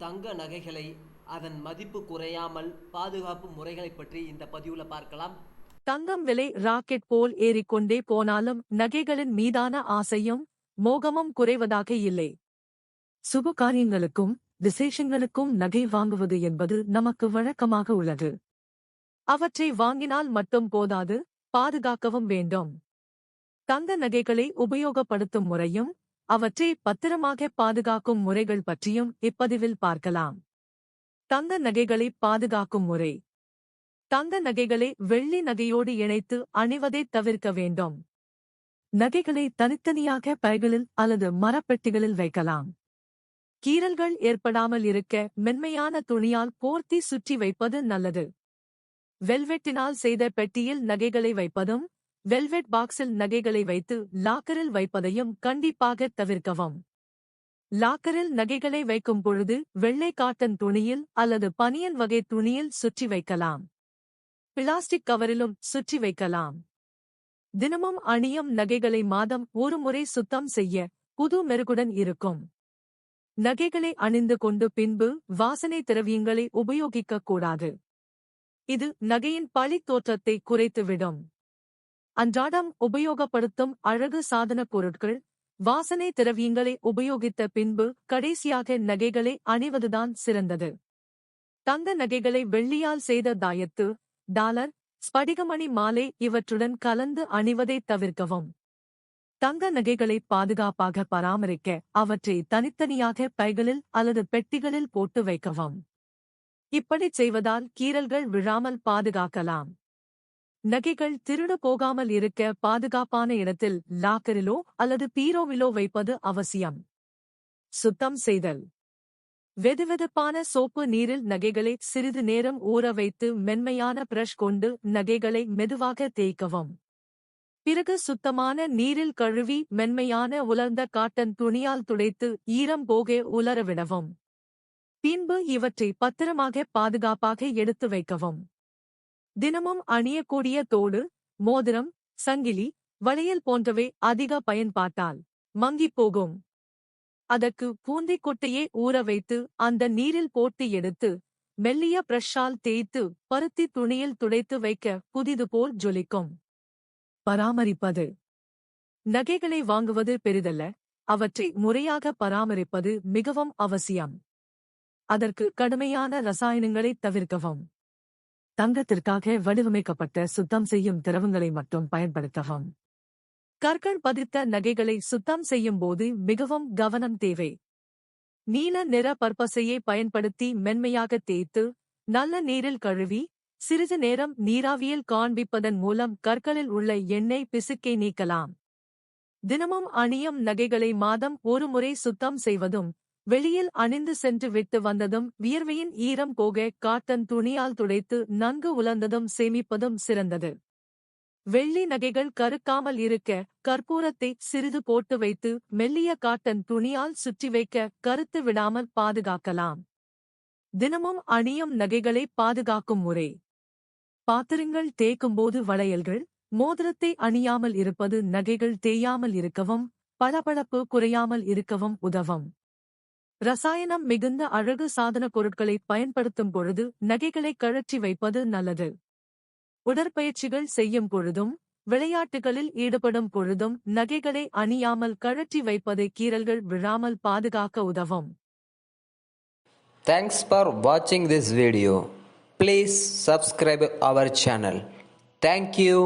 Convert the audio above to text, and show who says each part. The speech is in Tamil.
Speaker 1: தங்க நகைகளை அதன் மதிப்பு குறையாமல் பாதுகாப்பு முறைகளை பற்றி இந்த பதிவில் பார்க்கலாம்.
Speaker 2: தங்கம் விலை ராக்கெட் போல் ஏறிக்கொண்டே போனாலும் நகைகளின் மீதான ஆசையும் மோகமும் குறைவதாக இல்லை. சுப காரியங்களுக்கும் விசேஷங்களுக்கும் நகை வாங்குவது என்பது நமக்கு வழக்கமாக உள்ளது. அவற்றை வாங்கினால் மட்டும் போதாது பாதுகாக்கவும் வேண்டும். தங்க நகைகளை உபயோகப்படுத்தும் முறையும் அவற்றை பத்திரமாக பாதுகாக்கும் முறைகள் பற்றியும் இப்பதிவில் பார்க்கலாம். தங்க நகைகளை பாதுகாக்கும் முறை. தங்க நகைகளை வெள்ளி நகையோடு இணைத்து அணிவதை தவிர்க்க வேண்டும். நகைகளை தனித்தனியாக பைகளில் அல்லது மரப்பெட்டிகளில் வைக்கலாம். கீறல்கள் ஏற்படாமல் இருக்க மென்மையான துணியால் போர்த்தி சுற்றி வைப்பது நல்லது. வெல்வெட்டினால் செய்த பெட்டியில் நகைகளை வைப்பதும் வெல்வெட் பாக்ஸில் நகைகளை வைத்து லாக்கரில் வைப்பதையும் கண்டிப்பாக தவிர்க்கவும். லாக்கரில் நகைகளை வைக்கும் பொழுது வெள்ளை காட்டன் துணியில் அல்லது பனியன் வகை துணியில் சுற்றி வைக்கலாம். பிளாஸ்டிக் கவரிலும் சுற்றி வைக்கலாம். தினமும் அணியும் நகைகளை மாதம் ஒரு முறை சுத்தம் செய்ய புது மெருகுடன் இருக்கும். நகைகளை அணிந்து கொண்டு பின்பு வாசனை திரவியங்களை உபயோகிக்கக் கூடாது. இது நகையின் பழி தோற்றத்தை குறைத்துவிடும். அன்றாடம் உபயோகப்படுத்தும் அழகு சாதனப் பொருட்கள் வாசனை திரவியங்களை உபயோகித்த பின்பு கடைசியாக நகைகளை அணிவதுதான் சிறந்தது. தங்க நகைகளை வெள்ளியால் செய்த தாயத்து டாலர் ஸ்படிகமணி மாலை இவற்றுடன் கலந்து அணிவதை தவிர்க்கவும். தங்க நகைகளை பாதுகாப்பாக பராமரிக்க அவற்றை தனித்தனியாக பைகளில் அல்லது பெட்டிகளில் போட்டு வைக்கவும். இப்படிச் செய்வதால் கீறல்கள் விழாமல் பாதுகாக்கலாம். நகைகள் திருடு போகாமல் இருக்க பாதுகாப்பான இடத்தில் லாக்கரிலோ அல்லது பீரோவிலோ வைப்பது அவசியம். சுத்தம் செய்தல். வெதுவெதுப்பான சோப்பு நீரில் நகைகளை சிறிது நேரம் ஊற வைத்து மென்மையான பிரஷ் கொண்டு நகைகளை மெதுவாக தேய்க்கவும். பிறகு சுத்தமான நீரில் கழுவி மென்மையான உலர்ந்த காட்டன் துணியால் துடைத்து ஈரம் போக உலரவிடவும். பின்பு இவற்றை பத்திரமாக பாதுகாப்பாக எடுத்து வைக்கவும். தினமும் அணியக்கூடிய தோடு மோதிரம் சங்கிலி வளையல் போன்றவை அதிக பயன்பாட்டால் மங்கிப் போகும். அதற்கு பூந்தைக் கொட்டையே ஊற வைத்து அந்த நீரில் போட்டு எடுத்து மெல்லிய பிரஷால் தேய்த்து பருத்தி துணியில் துடைத்து வைக்க புதிது போல் ஜொலிக்கும். பராமரிப்பது. நகைகளை வாங்குவது பெரிதல்ல. அவற்றை முறையாக பராமரிப்பது மிகவும் அவசியம். அதற்கு கடுமையான ரசாயனங்களை தவிர்க்கவும். தங்கத்திற்காக வடிவமைக்கப்பட்ட சுத்தம் செய்யும் திரவங்களை மட்டும் பயன்படுத்தவும். கற்கள் பதித்த நகைகளை சுத்தம் செய்யும் போது மிகவும் கவனம் தேவை. நீல நிற பற்பசையை பயன்படுத்தி மென்மையாக தேய்த்து நல்ல நீரில் கழுவி சிறிது நேரம் நீராவியில் காண்பிப்பதன் மூலம் கற்களில் உள்ள எண்ணெய் பிசுக்கை நீக்கலாம். தினமும் அணியும் நகைகளை மாதம் ஒருமுறை சுத்தம் செய்வதும் வெளியில் அணிந்து சென்று விட்டு வந்ததும் வியர்வையின் ஈரம் போக காட்டன் துணியால் துடைத்து நன்கு உலர்ந்ததும் சேமிப்பதும் சிறந்தது. வெள்ளி நகைகள் கருக்காமல் இருக்க கற்பூரத்தை சிறிது போட்டு வைத்து மெல்லிய காட்டன் துணியால் சுற்றி வைக்க கருத்து விடாமல் பாதுகாக்கலாம். தினமும் அணியும் நகைகளை பாதுகாக்கும் முறை. பாத்திரங்கள் தேய்க்கும்போது வளையல்கள் மோதிரத்தை அணியாமல் இருப்பது நகைகள் தேயாமல் இருக்கவும் பளபளப்பு குறையாமல் இருக்கவும் உதவும். ரசாயனம் மிகுந்த அழகு சாதன பொருட்களை பயன்படுத்தும் பொழுது நகைகளை கழற்றி வைப்பது நல்லது. உடற்பயிற்சிகள் செய்யும் பொழுதும் விளையாட்டுகளில் ஈடுபடும் பொழுதும் நகைகளை அணியாமல் கழற்றி வைப்பது கீறல்கள் விழாமல் பாதுகாக்க உதவும்.
Speaker 3: தேங்க்ஸ் ஃபார் வாட்சிங் this video please subscribe our channel thank you.